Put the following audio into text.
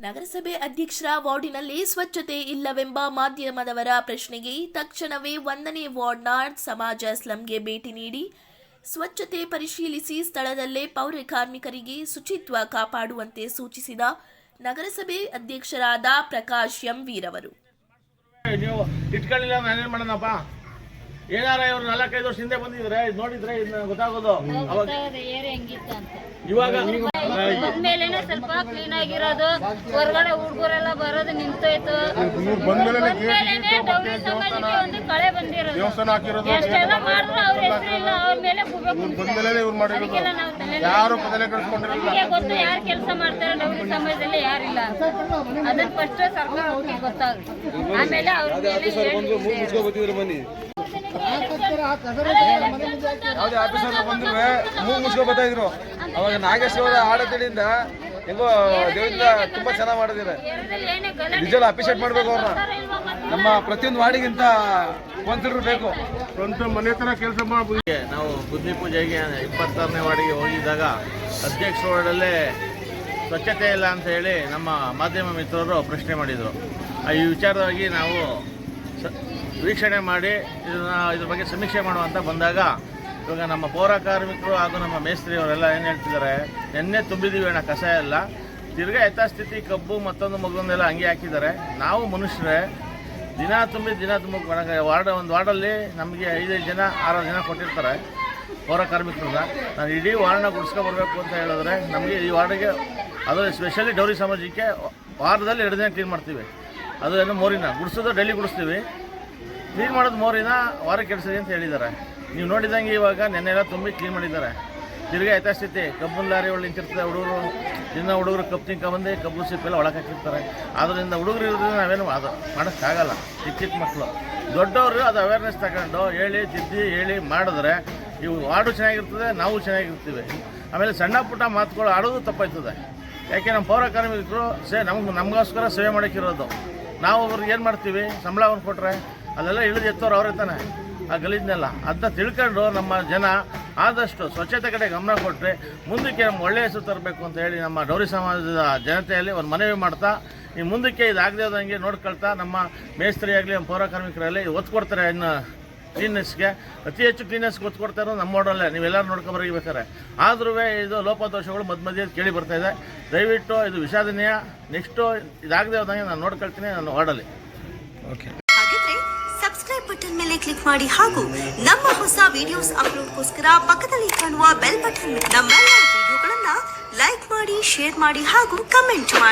ನಗರಸಭೆ ಅಧ್ಯಕ್ಷರ ವಾರ್ಡಿನಲ್ಲಿ ಸ್ವಚ್ಛತೆ ಇಲ್ಲವೆಂಬ ಮಾಧ್ಯಮದವರ ಪ್ರಶ್ನೆಗೆ ತಕ್ಷಣವೇ ಒಂದನೇ ವಾರ್ಡ್ನ ಸಮಾಜ ಸ್ಲಂಗೆ ಭೇಟಿ ನೀಡಿ, ಸ್ವಚ್ಛತೆ ಪರಿಶೀಲಿಸಿ ಸ್ಥಳದಲ್ಲೇ ಪೌರ ಕಾರ್ಮಿಕರಿಗೆ ಶುಚಿತ್ವ ಕಾಪಾಡುವಂತೆ ಸೂಚಿಸಿದ ನಗರಸಭೆ ಅಧ್ಯಕ್ಷರಾದ ಪ್ರಕಾಶ್ ಎಂ ವೀರವರು ನೀವು ಇಟ್ಕೊಳ್ಳಿಲ್ಲ ನಾನೇನ್ ಮಾಡೋಣಪ್ಪ ಏನಾರ ಇವ್ರು ನಾಲ್ಕೈದು ವರ್ಷ ಹಿಂದೆ ಬಂದಿದ್ರೆ ಇದ್ ನೋಡಿದ್ರೆ ಇದನ್ನ ಗೊತ್ತಾಗೋದು. ಅವಾಗ ಇವಾಗ ಮೇಲೇನೆ ಸ್ವಲ್ಪ ಕ್ಲೀನ್ ಆಗಿರೋದು. ಹೊರಗಡೆ ಹುಡುಗರೆಲ್ಲ ಬರೋದು ನಿಂತೋಯ್ತು. ಒಂದು ಕಳೆ ಬಂದಿರೋದು. ಎಷ್ಟೆಲ್ಲ ಮಾಡಿದ್ರು ಅವ್ರ ಮೇಲೆ ಅದಕ್ಕೆಲ್ಲ ನಾವು ತಲೆ ಯಾರು ಬದಲೇ ಕಳ್ಸ್ಕೊಂಡಿರಲಿಲ್ಲ ನಮಗೆ ಗೊತ್ತು ಯಾರು ಕೆಲಸ ಮಾಡ್ತಾರೆ ಡೌರಿ ಸಮಾಜದಲ್ಲಿ ಯಾರಿಲ್ಲ. ಅದನ್ನ ಫಸ್ಟ್ ಸರ್ಕಾರ ಗೊತ್ತಾಗುತ್ತೆ. ಆಮೇಲೆ ಅವ್ರ ಮೇಲೆ ಯಾವುದೇ ಆಫೀಸರ್ ಬಂದ್ರು ಮೂಗು ಮುಚ್ಕೊ ಬರ್ತಾ ಇದ್ರು. ಅವಾಗ ನಾಗೇಶ್ವರ ಆಡತಿಳಿಂದ ಹೆಂಗೋ ದೇವಿಂದ ತುಂಬಾ ಚೆನ್ನಾಗಿ ಮಾಡಿದ್ದಾರೆ. ನಿಜಲ್ಲ ಅಪ್ರಿಷಿಯೇಟ್ ಮಾಡ್ಬೇಕು ಅವ್ರನ್ನ. ನಮ್ಮ ಪ್ರತಿಯೊಂದು ವಾರ್ಡಿಗಿಂತ ಕೌನ್ಸಿಲರ್ ಬೇಕು. ಸ್ವಂತ ಮನೆ ತರ ಕೆಲಸ ಮಾಡ್ಬೋದು ನಾವು ಬುದ್ಧಿ ಪೂಜೆಗೆ ಇಪ್ಪತ್ತಾರನೇ ವಾರ್ಡಿಗೆ ಹೋಗಿದ್ದಾಗ ಅಧ್ಯಕ್ಷ ವಾರ್ಡಲ್ಲೇ ಸ್ವಚ್ಛತೆ ಇಲ್ಲ ಅಂತ ಹೇಳಿ ನಮ್ಮ ಮಾಧ್ಯಮ ಮಿತ್ರರು ಪ್ರಶ್ನೆ ಮಾಡಿದರು. ಈ ವಿಚಾರವಾಗಿ ನಾವು ವೀಕ್ಷಣೆ ಮಾಡಿ ಇದನ್ನ, ಇದ್ರ ಬಗ್ಗೆ ಸಮೀಕ್ಷೆ ಮಾಡುವಂತ ಬಂದಾಗ, ಇವಾಗ ನಮ್ಮ ಪೌರ ಕಾರ್ಮಿಕರು ಹಾಗೂ ನಮ್ಮ ಮೇಸ್ತ್ರಿಯವರೆಲ್ಲ ಏನು ಹೇಳ್ತಿದ್ದಾರೆ, ನಿನ್ನೆ ತುಂಬಿದೀವಿ ಅಣ್ಣ, ಕಸ ಎಲ್ಲ. ತಿರ್ಗಾ ಯಥಾಸ್ಥಿತಿ ಕಬ್ಬು ಮತ್ತೊಂದು ಮಗೊಂದೆಲ್ಲ ಹಂಗೆ ಹಾಕಿದ್ದಾರೆ. ನಾವು ಮನುಷ್ಯರೇ, ದಿನ ತುಂಬಿ ದಿನ ತುಂಬ ವಾರ್ಡ್, ಒಂದು ವಾರ್ಡಲ್ಲಿ ನಮಗೆ ಐದೈದು ಜನ, ಆರಾರು ಜನ ಕೊಟ್ಟಿರ್ತಾರೆ ಪೌರ ಕಾರ್ಮಿಕರನ್ನ. ನಾನು ಇಡೀ ವಾರ್ಡ್ನ ಗುಡಿಸ್ಕೊಬರ್ಬೇಕು ಅಂತ ಹೇಳಿದ್ರೆ ನಮಗೆ ಈ ವಾರ್ಡಿಗೆ ಅದು ಸ್ಪೆಷಲಿ ಡೌರಿ ಸಮಾಜಕ್ಕೆ ವಾರದಲ್ಲಿ ಎರಡು ದಿನ ಕ್ಲೀನ್ ಮಾಡ್ತೀವಿ. ಅದು ಏನು ಮೋರಿನ. ಗುಡಿಸೋದು ಡೈಲಿ ಗುಡಿಸ್ತೀವಿ. ಕ್ಲೀನ್ ಮಾಡೋದು ಮೋರಿನ, ವಾರಕ್ಕೆ ಕೆಡಿಸಿದೆ ಅಂತ ಹೇಳಿದ್ದಾರೆ. ನೀವು ನೋಡಿದಂಗೆ ಇವಾಗ ನೆನ್ನೆ ಎಲ್ಲ ತುಂಬಿ ಕ್ಲೀನ್ ಮಾಡಿದ್ದಾರೆ. ತಿರ್ಗಾ ಯಥಾಸ್ಥಿತಿ ಕಬ್ಬು ಲಾರಿ ಒಳ್ಳೆ ನಿಂತಿರ್ತದೆ, ಹುಡುಗರು. ದಿನ ಹುಡುಗರು ಕಬ್ಬು ತಿನ್ಕೊಂಬಂದು ಕಬ್ಬು ಸಿಪ್ಪೆಲ್ಲ ಒಳಗೆ ಹಾಕಿರ್ತಾರೆ. ಆದ್ದರಿಂದ ಹುಡುಗರು ಇರೋದ್ರಿಂದ ನಾವೇನು ಅದು ಮಾಡೋಕ್ಕಾಗಲ್ಲ. ಚಿಕ್ಕ ಚಿಕ್ಕ ಮಕ್ಕಳು ದೊಡ್ಡವರು ಅದು ಅವೇರ್ನೆಸ್ ತಗೊಂಡು ಹೇಳಿ, ತಿದ್ದಿ, ಹೇಳಿ ಮಾಡಿದ್ರೆ ಇವು ಆಡು ಚೆನ್ನಾಗಿರ್ತದೆ, ನಾವು ಚೆನ್ನಾಗಿರ್ತೀವಿ. ಆಮೇಲೆ ಸಣ್ಣ ಪುಟ್ಟ ಮಾತುಗಳು ಆಡೋದು ತಪ್ಪಾಯ್ತದೆ. ಯಾಕೆ ನಮ್ಮ ಪೌರ ಕಾರ್ಮಿಕರು ಸೇ ನಮ್ಗೆ ನಮಗೋಸ್ಕರ ಸೇವೆ ಮಾಡೋಕ್ಕಿರೋದು. ನಾವು ಅವ್ರಿಗೆ ಏನು ಮಾಡ್ತೀವಿ? ಸಂಬಳ ಅವ್ರು ಕೊಟ್ಟರೆ ಅಲ್ಲೆಲ್ಲ ಇಳಿದು ಎತ್ತೋರು ಅವರೇ ತಾನೆ. ಆ ಗಲೀಜನ್ನೆಲ್ಲ ಅದನ್ನ ತಿಳ್ಕೊಂಡು ನಮ್ಮ ಜನ ಆದಷ್ಟು ಸ್ವಚ್ಛತೆ ಕಡೆ ಗಮನ ಕೊಟ್ಟರೆ ಮುಂದಕ್ಕೆ ನಮ್ಮ ಒಳ್ಳೆಯ ಹೆಸರು ತರಬೇಕು ಅಂತ ಹೇಳಿ ನಮ್ಮ ಡೌರಿ ಸಮಾಜದ ಜನತೆಯಲ್ಲಿ ಒಂದು ಮನವಿ ಮಾಡ್ತಾ, ಈ ಮುಂದಕ್ಕೆ ಇದಾಗದೇ ಹೋದಂಗೆ ನೋಡ್ಕೊಳ್ತಾ ನಮ್ಮ ಮೇಸ್ತ್ರಿ ಆಗಲಿ ನಮ್ಮ ಪೌರ ಕಾರ್ಮಿಕರಲ್ಲಿ ಒತ್ತು ಕೊಡ್ತಾರೆ ಇನ್ನು ಕ್ಲೀನ್ನೆಸ್ಗೆ ಅತಿ ಹೆಚ್ಚು ಕ್ಲೀನ್ನೆಸ್ ಗೊತ್ತು ಕೊಡ್ತಾ ಇರೋದು ನಮ್ಮ ಮಾಡಲ್ಲೇ ನೀವೆಲ್ಲರೂ ನೋಡ್ಕೊಂಬರಬೇಕಾರೆ ಆದ್ರೂ ಇದು ಲೋಪದೋಷಗಳು ಮಧ್ಯ ಮಧ್ಯೆ ಕೇಳಿ ಬರ್ತಾ ಇದೆ. ದಯವಿಟ್ಟು ಇದು ವಿಷಾದನೀಯ. ನೆಕ್ಸ್ಟು ಇದಾಗದೆ ಹೋದಂಗೆ ನಾನು ನೋಡ್ಕೊಳ್ತೀನಿ ನಾನು ವಾರ್ಡಲ್ಲಿ ಓಕೆ ಸಬ್ಸ್ಕ್ರೈಬ್ ಬಟನ್ ಮೇಲೆ ಕ್ಲಿಕ್ ಮಾಡಿ ಹಾಗೂ ನಮ್ಮ ಹೊಸ ವಿಡಿಯೋಸ್ ಅಪ್ಲೋಡ್ಗೋಸ್ಕರ ಪಕ್ಕದಲ್ಲಿ ಕಾಣುವ ಬೆಲ್ ಬಟನ್ ನಮ್ಮೆಲ್ಲ ವಿಡಿಯೋಗಳನ್ನ ಲೈಕ್ ಮಾಡಿ ಶೇರ್ ಮಾಡಿ ಹಾಗೂ ಕಮೆಂಟ್ ಮಾಡಿ.